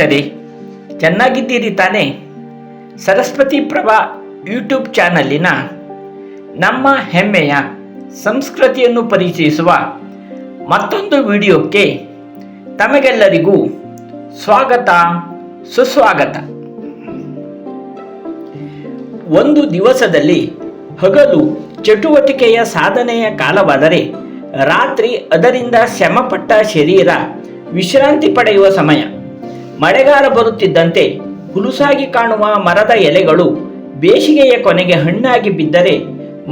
ಸ್ನೇಹಿತರೆ ಚೆನ್ನಾಗಿದ್ದೀರಿ ತಾನೇ? ಸರಸ್ವತಿ ಪ್ರಭಾ ಯೂಟ್ಯೂಬ್ ಚಾನಲ್ಲಿನ ನಮ್ಮ ಹೆಮ್ಮೆಯ ಸಂಸ್ಕೃತಿಯನ್ನು ಪರಿಚಯಿಸುವ ಮತ್ತೊಂದು ವಿಡಿಯೋಕ್ಕೆ ತಮಗೆಲ್ಲರಿಗೂ ಸ್ವಾಗತ, ಸುಸ್ವಾಗತ. ಒಂದು ದಿವಸದಲ್ಲಿ ಹಗಲು ಚಟುವಟಿಕೆಯ ಸಾಧನೆಯ ಕಾಲವಾದರೆ ರಾತ್ರಿ ಅದರಿಂದ ಶ್ರಮಪಟ್ಟ ಶರೀರ ವಿಶ್ರಾಂತಿ ಪಡೆಯುವ ಸಮಯ. ಮಳೆಗಾಲ ಬರುತ್ತಿದ್ದಂತೆ ಹುಲುಸಾಗಿ ಕಾಣುವ ಮರದ ಎಲೆಗಳು ಬೇಸಿಗೆಯ ಕೊನೆಗೆ ಹಣ್ಣಾಗಿ ಬಿದ್ದರೆ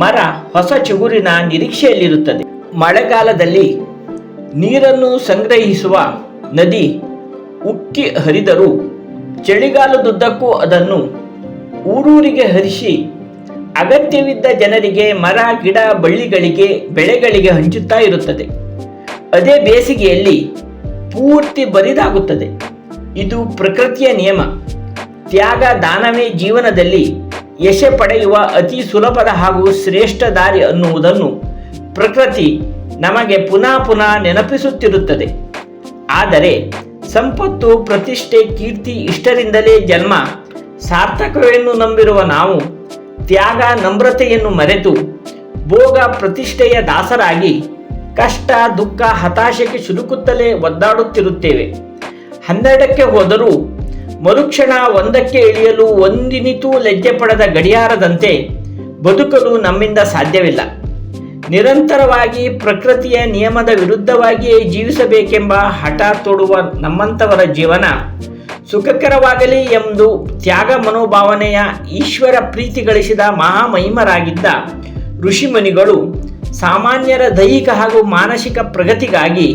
ಮರ ಹೊಸ ಚಿಗುರಿನ ನಿರೀಕ್ಷೆಯಲ್ಲಿರುತ್ತದೆ. ಮಳೆಗಾಲದಲ್ಲಿ ನೀರನ್ನು ಸಂಗ್ರಹಿಸುವ ನದಿ ಉಕ್ಕಿ ಹರಿದರೂ ಚಳಿಗಾಲದುದ್ದಕ್ಕೂ ಅದನ್ನು ಊರೂರಿಗೆ ಹರಿಸಿ ಅಗತ್ಯವಿದ್ದ ಜನರಿಗೆ ಮರ, ಗಿಡ, ಬಳ್ಳಿಗಳಿಗೆ, ಬೆಳೆಗಳಿಗೆ ಹಂಚುತ್ತಾ ಇರುತ್ತದೆ. ಅದೇ ಬೇಸಿಗೆಯಲ್ಲಿ ಪೂರ್ತಿ ಬರಿದಾಗುತ್ತದೆ. ಇದು ಪ್ರಕೃತಿಯ ನಿಯಮ. ತ್ಯಾಗ ದಾನವೇ ಜೀವನದಲ್ಲಿ ಯಶ ಪಡೆಯುವ ಅತಿ ಸುಲಭದ ಹಾಗೂ ಶ್ರೇಷ್ಠ ದಾರಿ ಅನ್ನುವುದನ್ನು ಪ್ರಕೃತಿ ನಮಗೆ ಪುನಃ ಪುನಃ ನೆನಪಿಸುತ್ತಿರುತ್ತದೆ. ಆದರೆ ಸಂಪತ್ತು, ಪ್ರತಿಷ್ಠೆ, ಕೀರ್ತಿ ಇಷ್ಟರಿಂದಲೇ ಜನ್ಮ ಸಾರ್ಥಕವೆಂದು ನಂಬಿರುವ ನಾವು ತ್ಯಾಗ ನಮ್ರತೆಯನ್ನು ಮರೆತು ಭೋಗ ಪ್ರತಿಷ್ಠೆಯ ದಾಸರಾಗಿ ಕಷ್ಟ, ದುಃಖ, ಹತಾಶೆಗೆ ಸಿಲುಕುತ್ತಲೇ ಒದ್ದಾಡುತ್ತಿರುತ್ತೇವೆ. ಹನ್ನೆರಡಕ್ಕೆ ಹೋದರೂ ಮರುಕ್ಷಣ ಒಂದಕ್ಕೆ ಇಳಿಯಲು ಒಂದಿನಿತೂ ಲಜ್ಜೆ ಪಡೆದ ಗಡಿಯಾರದಂತೆ ಬದುಕಲು ನಮ್ಮಿಂದ ಸಾಧ್ಯವಿಲ್ಲ. ನಿರಂತರವಾಗಿ ಪ್ರಕೃತಿಯ ನಿಯಮದ ವಿರುದ್ಧವಾಗಿಯೇ ಜೀವಿಸಬೇಕೆಂಬ ಹಠ ತೊಡುವ ನಮ್ಮಂಥವರ ಜೀವನ ಸುಖಕರವಾಗಲಿ ಎಂದು ತ್ಯಾಗ ಮನೋಭಾವನೆಯ ಈಶ್ವರ ಪ್ರೀತಿ ಗಳಿಸಿದ ಮಹಾಮಹಿಮರಾಗಿದ್ದ ಋಷಿಮುನಿಗಳು ಸಾಮಾನ್ಯರ ದೈಹಿಕ ಹಾಗೂ ಮಾನಸಿಕ ಪ್ರಗತಿಗಾಗಿ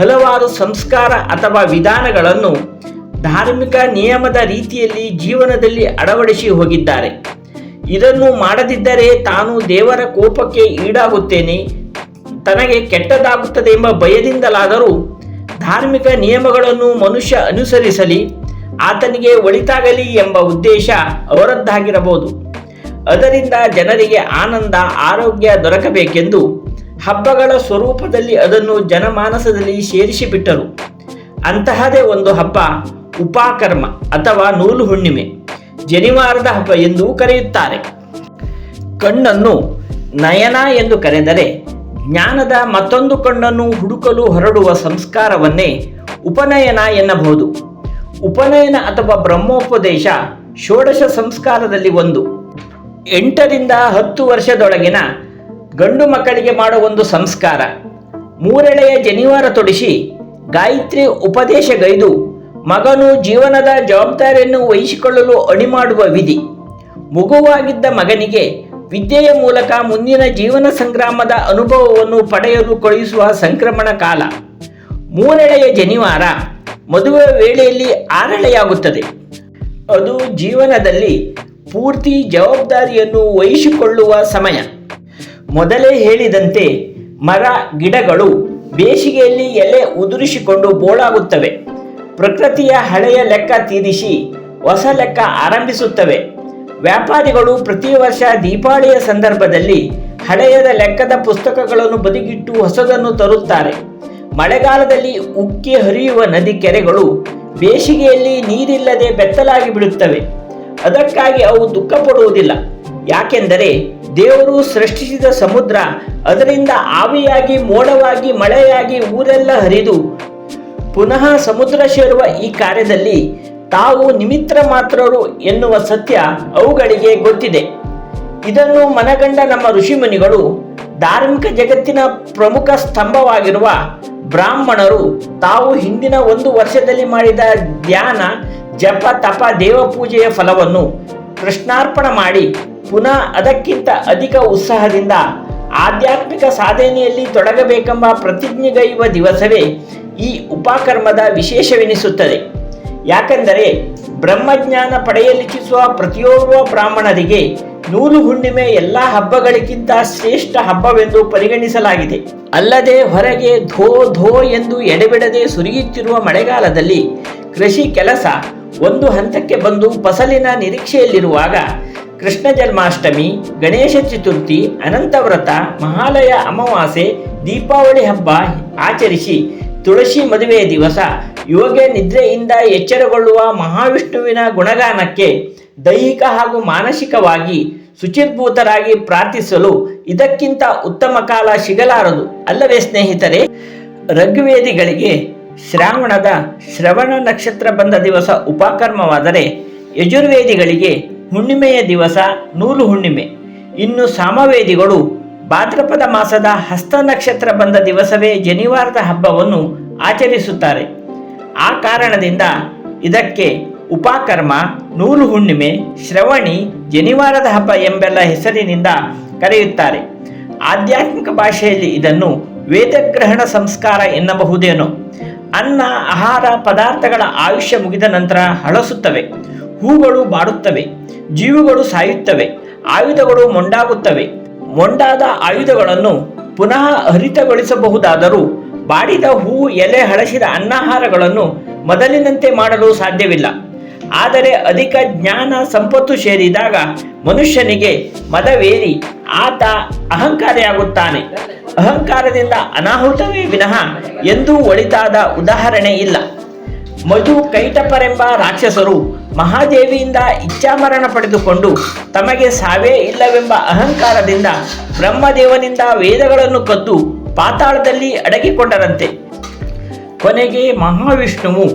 ಹಲವಾರು ಸಂಸ್ಕಾರ ಅಥವಾ ವಿಧಾನಗಳನ್ನು ಧಾರ್ಮಿಕ ನಿಯಮದ ರೀತಿಯಲ್ಲಿ ಜೀವನದಲ್ಲಿ ಅಳವಡಿಸಿ ಹೋಗಿದ್ದಾರೆ. ಇದನ್ನು ಮಾಡದಿದ್ದರೆ ತಾನು ದೇವರ ಕೋಪಕ್ಕೆ ಈಡಾಗುತ್ತೇನೆ. ತನಗೆ ಕೆಟ್ಟದಾಗುತ್ತದೆ ಎಂಬ ಭಯದಿಂದಲಾದರೂ ಧಾರ್ಮಿಕ ನಿಯಮಗಳನ್ನು ಮನುಷ್ಯ ಅನುಸರಿಸಲಿ, ಆತನಿಗೆ ಒಳಿತಾಗಲಿ ಎಂಬ ಉದ್ದೇಶ ಅವರದ್ದಾಗಿರಬಹುದು. ಅದರಿಂದ ಜನರಿಗೆ ಆನಂದ, ಆರೋಗ್ಯ ದೊರಕಬೇಕೆಂದು ಹಬ್ಬಗಳ ಸ್ವರೂಪದಲ್ಲಿ ಅದನ್ನು ಜನಮಾನಸದಲ್ಲಿ ಸೇರಿಸಿಬಿಟ್ಟರು. ಅಂತಹದೇ ಒಂದು ಹಬ್ಬ ಉಪಾಕರ್ಮ ಅಥವಾ ನೂಲು ಹುಣ್ಣಿಮೆ, ಜನಿವಾರದ ಹಬ್ಬ ಎಂದೂ ಕರೆಯುತ್ತಾರೆ. ಕಣ್ಣನ್ನು ನಯನ ಎಂದು ಕರೆದರೆ ಜ್ಞಾನದ ಮತ್ತೊಂದು ಕಣ್ಣನ್ನು ಹುಡುಕಲು ಹೊರಡುವ ಸಂಸ್ಕಾರವನ್ನೇ ಉಪನಯನ ಎನ್ನಬಹುದು. ಉಪನಯನ ಅಥವಾ ಬ್ರಹ್ಮೋಪದೇಶ ಷೋಡಶ ಸಂಸ್ಕಾರದಲ್ಲಿ ಒಂದು. ಎಂಟರಿಂದ ಹತ್ತು ವರ್ಷದೊಳಗಿನ ಗಂಡು ಮಕ್ಕಳಿಗೆ ಮಾಡುವ ಒಂದು ಸಂಸ್ಕಾರ. ಮೂರೆಳೆಯ ಜನಿವಾರ ತೊಡಿಸಿ ಗಾಯತ್ರಿ ಉಪದೇಶಗೈದು ಮಗನು ಜೀವನದ ಜವಾಬ್ದಾರಿಯನ್ನು ವಹಿಸಿಕೊಳ್ಳಲು ಅಣಿ ಮಾಡುವ ವಿಧಿ. ಮಗುವಾಗಿದ್ದ ಮಗನಿಗೆ ವಿದ್ಯೆಯ ಮೂಲಕ ಮುಂದಿನ ಜೀವನ ಸಂಗ್ರಾಮದ ಅನುಭವವನ್ನು ಪಡೆಯಲು ಕಳುಹಿಸುವ ಸಂಕ್ರಮಣ ಕಾಲ. ಮೂರೆಳೆಯ ಜನಿವಾರ ಮದುವೆ ವೇಳೆಯಲ್ಲಿ ಆರಳೆಯಾಗುತ್ತದೆ. ಅದು ಜೀವನದಲ್ಲಿ ಪೂರ್ತಿ ಜವಾಬ್ದಾರಿಯನ್ನು ವಹಿಸಿಕೊಳ್ಳುವ ಸಮಯ. ಮೊದಲೇ ಹೇಳಿದಂತೆ ಮರ, ಗಿಡಗಳು ಬೇಸಿಗೆಯಲ್ಲಿ ಎಲೆ ಉದುರಿಸಿಕೊಂಡು ಬೋಳಾಗುತ್ತವೆ. ಪ್ರಕೃತಿಯ ಹಳೆಯ ಲೆಕ್ಕ ತೀರಿಸಿ ಹೊಸ ಲೆಕ್ಕ ಆರಂಭಿಸುತ್ತವೆ. ವ್ಯಾಪಾರಿಗಳು ಪ್ರತಿ ವರ್ಷ ದೀಪಾವಳಿಯ ಸಂದರ್ಭದಲ್ಲಿ ಹಳೆಯದ ಲೆಕ್ಕದ ಪುಸ್ತಕಗಳನ್ನು ಬದಿಗಿಟ್ಟು ಹೊಸದನ್ನು ತರುತ್ತಾರೆ. ಮಳೆಗಾಲದಲ್ಲಿ ಉಕ್ಕಿ ಹರಿಯುವ ನದಿ ಕೆರೆಗಳು ಬೇಸಿಗೆಯಲ್ಲಿ ನೀರಿಲ್ಲದೆ ಬೆತ್ತಲಾಗಿ ಬಿಡುತ್ತವೆ ಅದಕ್ಕಾಗಿ ಅವು ದುಃಖ ಪಡುವುದಿಲ್ಲ ಯಾಕೆಂದರೆ ದೇವರು ಸೃಷ್ಟಿಸಿದ ಸಮುದ್ರ ಅದರಿಂದ ಆವಿಯಾಗಿ, ಮೋಡವಾಗಿ, ಮಳೆಯಾಗಿ ಊರೆಲ್ಲ ಹರಿದು. ಪುನಃ ಸಮುದ್ರ ಸೇರುವ ಈ ಕಾರ್ಯದಲ್ಲಿ ತಾವು ನಿಮಿತ್ರ ಮಾತ್ರರು ಎನ್ನುವ ಸತ್ಯ ಅವುಗಳಿಗೆ ಗೊತ್ತಿದೆ. ಇದನ್ನು ಮನಗಂಡ ನಮ್ಮ ಋಷಿಮುನಿಗಳು ಧಾರ್ಮಿಕ ಜಗತ್ತಿನ ಪ್ರಮುಖ ಸ್ತಂಭವಾಗಿರುವ ಬ್ರಾಹ್ಮಣರು ತಾವು ಹಿಂದಿನ ಒಂದು ವರ್ಷದಲ್ಲಿ ಮಾಡಿದ ಧ್ಯಾನ ಜಪ, ತಪ, ದೇವಪೂಜೆಯ ಫಲವನ್ನು ಕೃಷ್ಣಾರ್ಪಣ ಮಾಡಿ ಪುನಃ ಅದಕ್ಕಿಂತ ಅಧಿಕ ಉತ್ಸಾಹದಿಂದ ಆಧ್ಯಾತ್ಮಿಕ ಸಾಧನೆಯಲ್ಲಿ ತೊಡಗಬೇಕೆಂಬ ಪ್ರತಿಜ್ಞೆಗೈಯುವ ದಿವಸವೇ ಈ ಉಪಕರ್ಮದ ವಿಶೇಷವೆನಿಸುತ್ತದೆ. ಯಾಕೆಂದರೆ ಬ್ರಹ್ಮಜ್ಞಾನ ಪಡೆಯಲಿಚ್ಛಿಸುವ ಪ್ರತಿಯೊಬ್ಬ ಬ್ರಾಹ್ಮಣರಿಗೆ ನೂಲು ಹುಣ್ಣಿಮೆ ಎಲ್ಲ ಹಬ್ಬಗಳಿಗಿಂತ ಶ್ರೇಷ್ಠ ಹಬ್ಬವೆಂದು ಪರಿಗಣಿಸಲಾಗಿದೆ. ಅಲ್ಲದೆ ಹೊರಗೆ ಧೋ ಧೋ ಎಂದು ಎಡೆಬಿಡದೆ ಸುರಿಯುತ್ತಿರುವ ಮಳೆಗಾಲದಲ್ಲಿ ಕೃಷಿ ಕೆಲಸ ಒಂದು ಹಂತಕ್ಕೆ ಬಂದು ಫಸಲಿನ ನಿರೀಕ್ಷೆಯಲ್ಲಿರುವಾಗ ಕೃಷ್ಣ ಜನ್ಮಾಷ್ಟಮಿ, ಗಣೇಶ ಚತುರ್ಥಿ ಅನಂತವ್ರತ ಮಹಾಲಯ ಅಮಾವಾಸ್ಯೆ, ದೀಪಾವಳಿ ಹಬ್ಬ ಆಚರಿಸಿ ತುಳಸಿ ಮದುವೆಯ ದಿವಸ. ಯೋಗ ನಿದ್ರೆಯಿಂದ ಎಚ್ಚರಗೊಳ್ಳುವ ಮಹಾವಿಷ್ಣುವಿನ ಗುಣಗಾನಕ್ಕೆ ದೈಹಿಕ ಹಾಗೂ ಮಾನಸಿಕವಾಗಿ ಶುಚಿರ್ಭೂತರಾಗಿ ಪ್ರಾರ್ಥಿಸಲು ಇದಕ್ಕಿಂತ ಉತ್ತಮ ಕಾಲ ಸಿಗಲಾರದು ಅಲ್ಲವೇ ಸ್ನೇಹಿತರೆ, ಋಗ್ವೇದಿಗಳಿಗೆ ಶ್ರಾವಣದ ಶ್ರವಣ ನಕ್ಷತ್ರ ಬಂದ ದಿವಸ ಉಪಕರ್ಮವಾದರೆ ಯಜುರ್ವೇದಿಗಳಿಗೆ ಹುಣ್ಣಿಮೆಯ ದಿವಸ ನೂಲು ಹುಣ್ಣಿಮೆ. ಇನ್ನು ಸಾಮವೇದಿಗಳು ಭಾದ್ರಪದ ಮಾಸದ ಹಸ್ತ ನಕ್ಷತ್ರ ಬಂದ ದಿವಸವೇ ಜನಿವಾರದ ಹಬ್ಬವನ್ನು ಆಚರಿಸುತ್ತಾರೆ. ಆ ಕಾರಣದಿಂದ ಇದಕ್ಕೆ ಉಪಾಕರ್ಮ, ನೂಲು ಹುಣ್ಣಿಮೆ, ಶ್ರವಣಿ, ಜನಿವಾರದ ಹಬ್ಬ ಎಂಬೆಲ್ಲ ಹೆಸರಿನಿಂದ ಕರೆಯುತ್ತಾರೆ. ಆಧ್ಯಾತ್ಮಿಕ ಭಾಷೆಯಲ್ಲಿ ಇದನ್ನು ವೇದಗ್ರಹಣ ಸಂಸ್ಕಾರ ಎನ್ನಬಹುದೇನೋ. ಅನ್ನ, ಆಹಾರ, ಪದಾರ್ಥಗಳ ಆಯುಷ್ಯ ಮುಗಿದ ನಂತರ ಹಳಸುತ್ತವೆ. ಹೂಗಳು ಬಾಡುತ್ತವೆ, ಜೀವುಗಳು ಸಾಯುತ್ತವೆ, ಆಯುಧಗಳು ಮೊಂಡಾಗುತ್ತವೆ. ಮೊಂಡಾದ ಆಯುಧಗಳನ್ನು ಪುನಃ ಹರಿತಗೊಳಿಸಬಹುದಾದರೂ ಬಾಡಿದ ಹೂ ಎಲೆ ಹಳಸಿದ ಅನ್ನಾಹಾರಗಳನ್ನು ಮೊದಲಿನಂತೆ ಮಾಡಲು ಸಾಧ್ಯವಿಲ್ಲ. ಆದರೆ ಅಧಿಕ ಜ್ಞಾನ ಸಂಪತ್ತು ಸೇರಿದಾಗ ಮನುಷ್ಯನಿಗೆ ಮದವೇರಿ, ಆತ ಅಹಂಕಾರಿಯಾಗುತ್ತಾನೆ. ಅಹಂಕಾರದಿಂದ ಅನಾಹುತವೇ ವಿನಃ ಎಂದೂ ಒಳಿತಾದ ಉದಾಹರಣೆ ಇಲ್ಲ. ಮಧು ಕೈಟಪರೆಂಬ ರಾಕ್ಷಸರು ಮಹಾದೇವಿಯಿಂದ ಇಚ್ಛಾಮರಣ ಪಡೆದುಕೊಂಡು ತಮಗೆ ಸಾವೇ ಇಲ್ಲವೆಂಬ ಅಹಂಕಾರದಿಂದ ಬ್ರಹ್ಮದೇವನಿಂದ ವೇದಗಳನ್ನು ಕದ್ದು ಪಾತಾಳದಲ್ಲಿ ಅಡಗಿಕೊಂಡರಂತೆ. ಕೊನೆಗೆ ಮಹಾವಿಷ್ಣುವು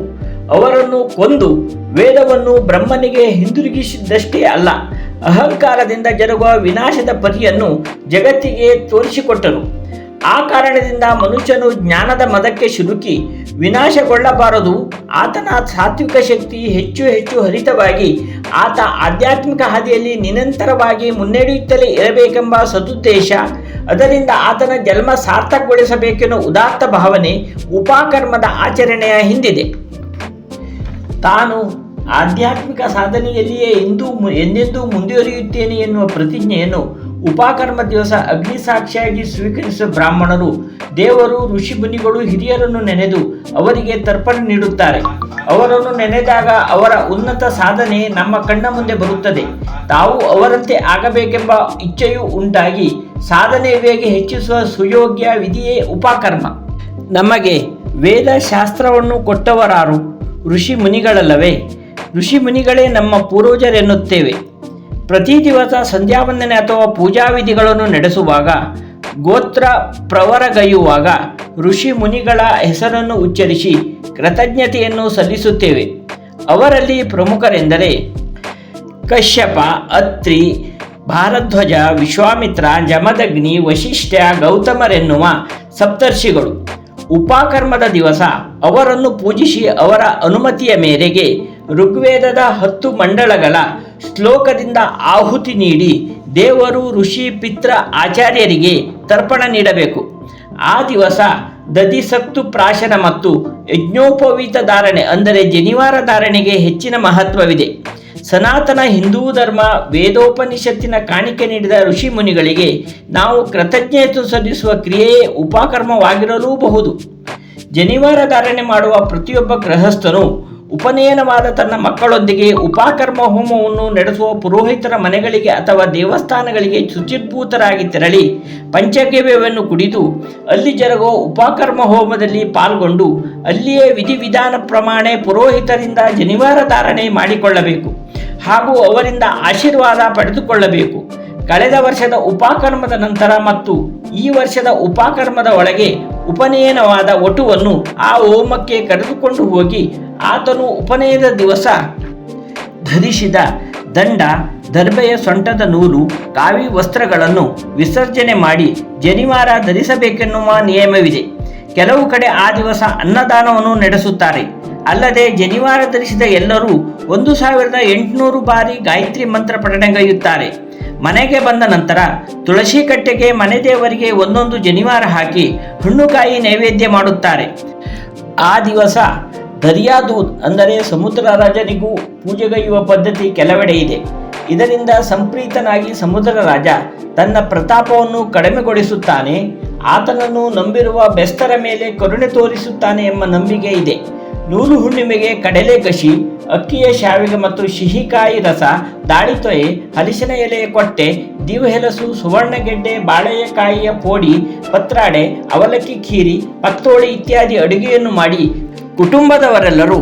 ಅವರನ್ನು ಕೊಂದು ವೇದವನ್ನು ಬ್ರಹ್ಮನಿಗೆ ಹಿಂದಿರುಗಿಸಿದ್ದಷ್ಟೇ ಅಲ್ಲ, ಅಹಂಕಾರದಿಂದ ಜರುಗುವ ವಿನಾಶದ ಪತಿಯನ್ನು ಜಗತ್ತಿಗೆ ತೋರಿಸಿಕೊಟ್ಟರು ಆ ಕಾರಣದಿಂದ ಮನುಷ್ಯನು ಜ್ಞಾನದ ಮದಕ್ಕೆ ಸಿಲುಕಿ ವಿನಾಶಗೊಳ್ಳಬಾರದು. ಆತನ ಸಾತ್ವಿಕ ಶಕ್ತಿ ಹೆಚ್ಚು ಹೆಚ್ಚು ಹರಿತವಾಗಿ ಆತ ಆಧ್ಯಾತ್ಮಿಕ ಹಾದಿಯಲ್ಲಿ ನಿರಂತರವಾಗಿ ಮುನ್ನಡೆಯುತ್ತಲೇ ಇರಬೇಕೆಂಬ ಸದುದ್ದೇಶ. ಅದರಿಂದ ಆತನ ಜನ್ಮ ಸಾರ್ಥಕಗೊಳಿಸಬೇಕೆನ್ನುವ ಉದಾತ್ತ ಭಾವನೆ ಉಪಾಕರ್ಮದ ಆಚರಣೆಯ ಹಿಂದಿದೆ. ತಾನು ಆಧ್ಯಾತ್ಮಿಕ ಸಾಧನೆಯಲ್ಲಿಯೇ ಎಂದೂ ಎಂದೆಂದೂ ಮುಂದುವರಿಯುತ್ತೇನೆ ಎನ್ನುವ ಪ್ರತಿಜ್ಞೆಯನ್ನು ಉಪಕರ್ಮ ದಿವಸ ಅಗ್ನಿ ಸಾಕ್ಷಿಯಾಗಿ ಸ್ವೀಕರಿಸುವ ಬ್ರಾಹ್ಮಣರು, ದೇವರು, ಋಷಿ ಮುನಿಗಳು, ಹಿರಿಯರನ್ನು ನೆನೆದು ಅವರಿಗೆ ತರ್ಪಣ ನೀಡುತ್ತಾರೆ. ಅವರನ್ನು ನೆನೆದಾಗ ಅವರ ಉನ್ನತ ಸಾಧನೆ ನಮ್ಮ ಕಣ್ಣ ಮುಂದೆ ಬರುತ್ತದೆ. ತಾವು ಅವರಂತೆ ಆಗಬೇಕೆಂಬ ಇಚ್ಛೆಯೂ ಉಂಟಾಗಿ ಸಾಧನೆ ವೇಗ ಹೆಚ್ಚಿಸುವ ಸುಯೋಗ್ಯ ವಿಧಿಯೇ ಉಪಕರ್ಮ. ನಮಗೆ ವೇದ ಶಾಸ್ತ್ರವನ್ನು ಕೊಟ್ಟವರಾರು ಋಷಿ ಮುನಿಗಳಲ್ಲವೇ? ಋಷಿ ಮುನಿಗಳೇ ನಮ್ಮ ಪೂರ್ವಜರೆನ್ನುತ್ತೇವೆ. ಪ್ರತಿ ದಿವಸ ಸಂಧ್ಯಾವಂದನೆ ಅಥವಾ ಪೂಜಾ ವಿಧಿಗಳನ್ನು ನಡೆಸುವಾಗ, ಗೋತ್ರ ಪ್ರವರಗೈಯುವಾಗ ಋಷಿ ಮುನಿಗಳ ಹೆಸರನ್ನು ಉಚ್ಚರಿಸಿ ಕೃತಜ್ಞತೆಯನ್ನು ಸಲ್ಲಿಸುತ್ತೇವೆ. ಅವರಲ್ಲಿ ಪ್ರಮುಖರೆಂದರೆ ಕಶ್ಯಪ, ಅತ್ರಿ, ಭಾರಧ್ವಜ, ವಿಶ್ವಾಮಿತ್ರ, ಜಮದಗ್ನಿ, ವಶಿಷ್ಠ, ಗೌತಮರೆನ್ನುವ ಸಪ್ತರ್ಷಿಗಳು. ಉಪಾಕರ್ಮದ ದಿವಸ ಅವರನ್ನು ಪೂಜಿಸಿ ಅವರ ಅನುಮತಿಯ ಮೇರೆಗೆ ಋಗ್ವೇದದ ಹತ್ತು ಮಂಡಳಗಳ ಶ್ಲೋಕದಿಂದ ಆಹುತಿ ನೀಡಿ ದೇವರು ಋಷಿ ಪಿತ್ರ ಆಚಾರ್ಯರಿಗೆ ತರ್ಪಣ ನೀಡಬೇಕು. ಆ ದಿವಸ ದದಿಸತ್ತು ಪ್ರಾಶನ ಮತ್ತು ಯಜ್ಞೋಪವೀತ ಧಾರಣೆ ಅಂದರೆ ಜನಿವಾರ ಧಾರಣೆಗೆ ಹೆಚ್ಚಿನ ಮಹತ್ವವಿದೆ. ಸನಾತನ ಹಿಂದೂ ಧರ್ಮ ವೇದೋಪನಿಷತ್ತಿನ ಕಾಣಿಕೆ ನೀಡಿದ ಋಷಿ ಮುನಿಗಳಿಗೆ ನಾವು ಕೃತಜ್ಞತೆ ಸಲ್ಲಿಸುವ ಕ್ರಿಯೆಯೇ ಉಪಕರ್ಮವಾಗಿರಲೂಬಹುದು. ಜನಿವಾರ ಧಾರಣೆ ಮಾಡುವ ಪ್ರತಿಯೊಬ್ಬ ಗೃಹಸ್ಥನು ಉಪನಯನವಾದ ತನ್ನ ಮಕ್ಕಳೊಂದಿಗೆ ಉಪಾಕರ್ಮ ಹೋಮವನ್ನು ನಡೆಸುವ ಪುರೋಹಿತರ ಮನೆಗಳಿಗೆ ಅಥವಾ ದೇವಸ್ಥಾನಗಳಿಗೆ ಶುಚಿರ್ಭೂತರಾಗಿ ತೆರಳಿ ಪಂಚಗವ್ಯವನ್ನು ಕುಡಿದು ಅಲ್ಲಿ ಜರುಗುವ ಉಪಕರ್ಮ ಹೋಮದಲ್ಲಿ ಪಾಲ್ಗೊಂಡು ಅಲ್ಲಿಯೇ ವಿಧಿವಿಧಾನ ಪ್ರಮಾಣೆ ಪುರೋಹಿತರಿಂದ ಜನಿವಾರ ಧಾರಣೆ ಮಾಡಿಕೊಳ್ಳಬೇಕು ಹಾಗೂ ಅವರಿಂದ ಆಶೀರ್ವಾದ ಪಡೆದುಕೊಳ್ಳಬೇಕು. ಕಳೆದ ವರ್ಷದ ಉಪಕರ್ಮದ ನಂತರ ಮತ್ತು ಈ ವರ್ಷದ ಉಪಕರ್ಮದ ಒಳಗೆ ಉಪನಯನವಾದ ಒಟುವನ್ನು ಆ ಹೋಮಕ್ಕೆ ಕರೆದುಕೊಂಡು ಹೋಗಿ ಆತನು ಉಪನಯದ ದಿವಸ ಧರಿಸಿದ ದಂಡ ದರ್ಬೆಯ ಸೊಂಟದ ನೂಲು, ಕಾವಿ ವಸ್ತ್ರಗಳನ್ನು ವಿಸರ್ಜನೆ ಮಾಡಿ ಜನಿವಾರ ಧರಿಸಬೇಕೆನ್ನುವ ನಿಯಮವಿದೆ. ಕೆಲವು ಕಡೆ ಆ ದಿವಸ ಅನ್ನದಾನವನ್ನು ನಡೆಸುತ್ತಾರೆ. ಅಲ್ಲದೆ ಜನಿವಾರ ಧರಿಸಿದ ಎಲ್ಲರೂ ಒಂದು ಸಾವಿರದ ಎಂಟುನೂರು ಬಾರಿ ಗಾಯತ್ರಿ ಮಂತ್ರ ಪಠಣೆಗೈಯುತ್ತಾರೆ ಮನೆಗೆ ಬಂದ ನಂತರ ತುಳಸಿ ಕಟ್ಟೆಗೆ ಮನೆ ದೇವರಿಗೆ ಒಂದೊಂದು ಜನಿವಾರ ಹಾಕಿ ಹಣ್ಣುಕಾಯಿ ನೈವೇದ್ಯ ಮಾಡುತ್ತಾರೆ. ಆ ದಿವಸ ದರಿಯಾದೂತ್ ಅಂದರೆ ಸಮುದ್ರ ರಾಜನಿಗೂ ಪೂಜೆಗೈಯುವ ಪದ್ಧತಿ ಕೆಲವೆಡೆ ಇದೆ. ಇದರಿಂದ ಸಂಪ್ರೀತನಾಗಿ ಸಮುದ್ರ ರಾಜ ತನ್ನ ಪ್ರತಾಪವನ್ನು ಕಡಿಮೆಗೊಳಿಸುತ್ತಾನೆ, ಆತನನ್ನು ನಂಬಿರುವ ಬೆಸ್ತರ ಮೇಲೆ ಕರುಣೆ ತೋರಿಸುತ್ತಾನೆ ಎಂಬ ನಂಬಿಕೆ ಇದೆ. ನೂಲು ಹುಣ್ಣಿಮೆಗೆ ಕಡಲೆ ಕಸಿ, ಅಕ್ಕಿಯ ಶಾವಿಗೆ ಮತ್ತು ಸಿಹಿಕಾಯಿ ರಸ ದಾಳಿತೊಯೆ ಹಲಸಿನ ಎಲೆಯ ಕೊಟ್ಟೆ ದಿವಹೆಲಸು ಸುವರ್ಣಗೆಡ್ಡೆ, ಬಾಳೆಕಾಯಿಯ ಪೋಡಿ, ಪತ್ರಾಡೆ, ಅವಲಕ್ಕಿ ಖೀರಿ, ಪತ್ತೋಳಿ ಇತ್ಯಾದಿ ಅಡುಗೆಯನ್ನು ಮಾಡಿ ಕುಟುಂಬದವರೆಲ್ಲರೂ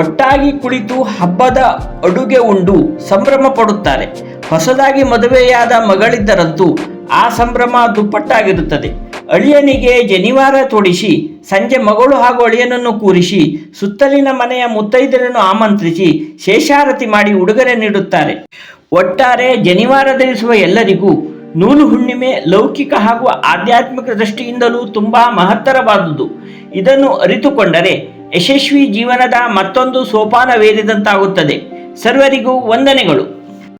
ಒಟ್ಟಾಗಿ ಕುಳಿತು ಹಬ್ಬದ ಅಡುಗೆ ಉಂಡು ಸಂಭ್ರಮ ಪಡುತ್ತಾರೆ. ಹೊಸದಾಗಿ ಮದುವೆಯಾದ ಮಗಳಿದ್ದರಂತೂ ಆ ಸಂಭ್ರಮ ದುಪ್ಪಟ್ಟಾಗಿರುತ್ತದೆ. ಅಳಿಯನಿಗೆ ಜನಿವಾರ ತೊಡಿಸಿ, ಸಂಜೆ ಮಗಳು ಹಾಗೂ ಅಳಿಯನನ್ನು ಕೂರಿಸಿ, ಸುತ್ತಲಿನ ಮನೆಯ ಮುತ್ತೈದರನ್ನು ಆಮಂತ್ರಿಸಿ, ಶೇಷಾರತಿ ಮಾಡಿ ಉಡುಗೊರೆ ನೀಡುತ್ತಾರೆ. ಒಟ್ಟಾರೆ ಜನಿವಾರ ಧರಿಸುವ ಎಲ್ಲರಿಗೂ ನೂಲು ಹುಣ್ಣಿಮೆ ಲೌಕಿಕ ಹಾಗೂ ಆಧ್ಯಾತ್ಮಿಕ ದೃಷ್ಟಿಯಿಂದಲೂ ತುಂಬಾ ಮಹತ್ತರವಾದುದು. ಇದನ್ನು ಅರಿತುಕೊಂಡರೆ ಯಶಸ್ವಿ ಜೀವನದ ಮತ್ತೊಂದು ಸೋಪಾನವೇರಿದಂತಾಗುತ್ತದೆ. ಸರ್ವರಿಗೂ ವಂದನೆಗಳು.